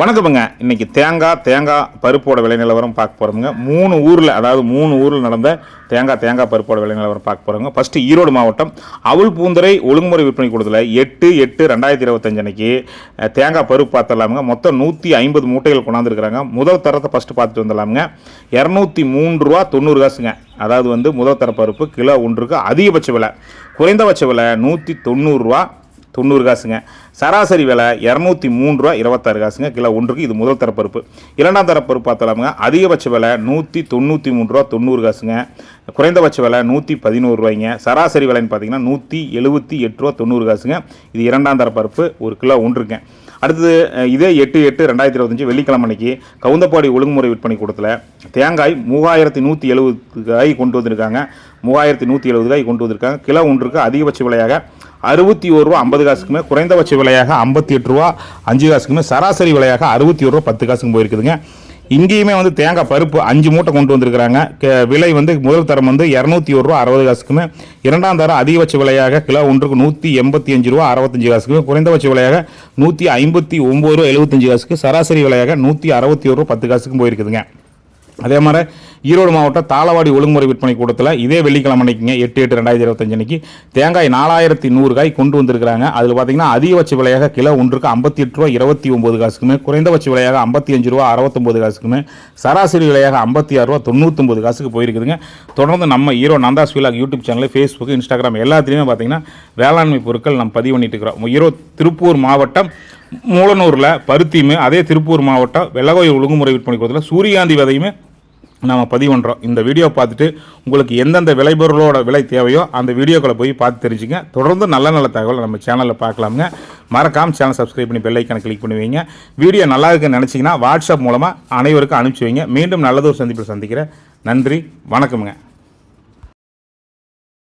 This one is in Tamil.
வணக்கமுங்க. இன்னைக்கு தேங்காய் தேங்காய் பருப்போட விலை நிலவரம் பார்க்க போகிறோமுங்க மூணு ஊரில் அதாவது மூணு ஊரில் நடந்த தேங்காய் தேங்காய் பருப்போட விலை நிலவரம் பார்க்க போகிறோங்க ஃபஸ்ட்டு ஈரோடு மாவட்டம் அவுள் பூந்துரை ஒழுங்குமுறை விற்பனை கூடத்தில் எட்டு எட்டு ரெண்டாயிரத்தி இருபத்தஞ்சு அன்னைக்கு தேங்காய் பருப்பு பார்த்துடலாமுங்க. மொத்தம் நூற்றி ஐம்பது மூட்டைகள் கொண்டாந்துருக்குறாங்க. முதல் தரத்தை ஃபஸ்ட்டு பார்த்துட்டு வந்துடலாமுங்க. இரநூத்தி மூன்று ரூபா தொண்ணூறு காசுங்க. அதாவது வந்து முதல் தர பருப்பு கிலோ ஒன்றுக்கு அதிகபட்ச விலை குறைந்தபட்ச விலை நூற்றி தொண்ணூறுரூவா தொண்ணூறு காசுங்க. சராசரி விலை இரநூத்தி மூணு ரூபா இருபத்தாறு காசுங்க. கிலோ ஒன்றுக்கு இது முதல் தரப்பருப்பு இரண்டாம் தரப்பருப்பு பார்த்தலாமுங்க. அதிகபட்ச விலை நூற்றி தொண்ணூற்றி மூணு ரூபா தொண்ணூறு காசுங்க. குறைந்தபட்ச விலை நூற்றி பதினோரு ரூபாய்ங்க. சராசரி விலைன்னு பார்த்தீங்கன்னா நூற்றி எழுபத்தி எட்டு ரூபா தொண்ணூறு காசுங்க. இது இரண்டாம் தரப்பருப்பு ஒரு கிலோ ஒன்றுங்க. அடுத்தது இதே எட்டு எட்டு ரெண்டாயிரத்தி இருபத்தஞ்சி வெள்ளிக்கிழமை அன்னைக்கு கவுந்தப்பாடி ஒழுங்குமுறை விற்பனை கூடத்தில் தேங்காய் மூவாயிரத்தி நூற்றி எழுபது காய் கொண்டு வந்திருக்காங்க. மூவாயிரத்தி நூற்றி எழுபது காய் கொண்டு வந்திருக்காங்க. கிலோ ஒன்றுக்கு அதிகபட்ச விலையாக அறுபத்தி ஒரு ரூபா ஐம்பது காசுக்குமே குறைந்தபட்ச விலையாக ஐம்பத்தி எட்டு ரூபா அஞ்சு காசுக்குமே சராசரி விலையாக அறுபத்தி ஒரு ரூபா பத்து காசுக்கும் போயிருக்குதுங்க. இங்கேயுமே வந்து தேங்காய் பருப்பு அஞ்சு மூட்டை கொண்டு வந்திருக்கிறாங்க. விலை வந்து முதல் தரம் வந்து இரநூத்தி ஒரு ரூபா அறுபது காசுக்குமே இரண்டாம் தரம் அதிகபட்ச விலையாக கிலோ ஒன்றுக்கு நூற்றி எண்பத்தி அஞ்சு ரூபா அறுபத்தஞ்சு காசுக்குமே குறைந்தபட்ச விலையாக நூற்றி ஐம்பத்தி ஒம்பது ரூபா எழுபத்தஞ்சு காசுக்கு. சராசரி விலையாக நூற்றி அறுபத்தி ஒரு ரூபா பத்து காசுக்கும் போயிருக்குதுங்க. அதே மாதிரி ஈரோடு மாவட்டம் தாளவாடி ஒழுங்குமுறை விற்பனை கூடத்தில் இதே வெள்ளிக்கிழமை அன்னைக்குங்க எட்டு எட்டு ரெண்டாயிரத்தி இருபத்தஞ்சு அன்னைக்கு. தேங்காய் நாலாயிரத்தி நூறு காய் கொண்டு வந்திருக்கிறாங்க. அதில் பார்த்தீங்கன்னா அதிகபட்ச விலையாக கிலோ ஒன்றுக்கு ஐம்பத்தி எட்டு ரூபா இருபத்தி ஒம்பது காசுக்குமே குறைந்தபட்ச விலையாக ஐம்பத்தி அஞ்சு ரூபா அறுபத்தொம்பது காசுக்குமே சராசரி விலையாக ஐம்பத்தி ஆறு ரூபா தொண்ணூத்தொம்பது காசுக்கு போயிருக்குதுங்க. தொடர்ந்து நம்ம ஈரோ Nandhas vlog YouTube channel Facebook Instagram எல்லாத்துலேயுமே பார்த்தீங்கன்னா வேளாண்மை பொருட்கள் நம்ம பதிவு பண்ணிட்டு இருக்கிறோம். ஈரோ திருப்பூர் மாவட்டம் மூலனூரில் பருத்தியுமே அதே திருப்பூர் மாவட்டம் வெள்ளகோயில் ஒழுங்குமுறை விற்பனை கூடத்தில் சூரியகாந்தி விதையுமே நாம் பதிவு பண்ணுறோம் இந்த வீடியோ பார்த்துட்டு உங்களுக்கு எந்தெந்த விளைபொருளோட விலை தேவையோ அந்த வீடியோக்களை போய் பார்த்து தெரிஞ்சுங்க. தொடர்ந்து நல்ல நல்ல தகவலை நம்ம சேனலில் பார்க்கலாமுங்க. மறக்காம சேனல் சப்ஸ்கிரைப் பண்ணி பெல்லைக்கான கிளிக் பண்ணி வைங்க வீடியோ நல்லா இருக்குன்னு நினச்சிங்கன்னா வாட்ஸ்அப் மூலமாக அனைவருக்கும் அனுப்பிச்சி வைங்க. மீண்டும் நல்லதொரு சந்திப்பில் சந்திக்கிறேன். நன்றி வணக்கமுங்க.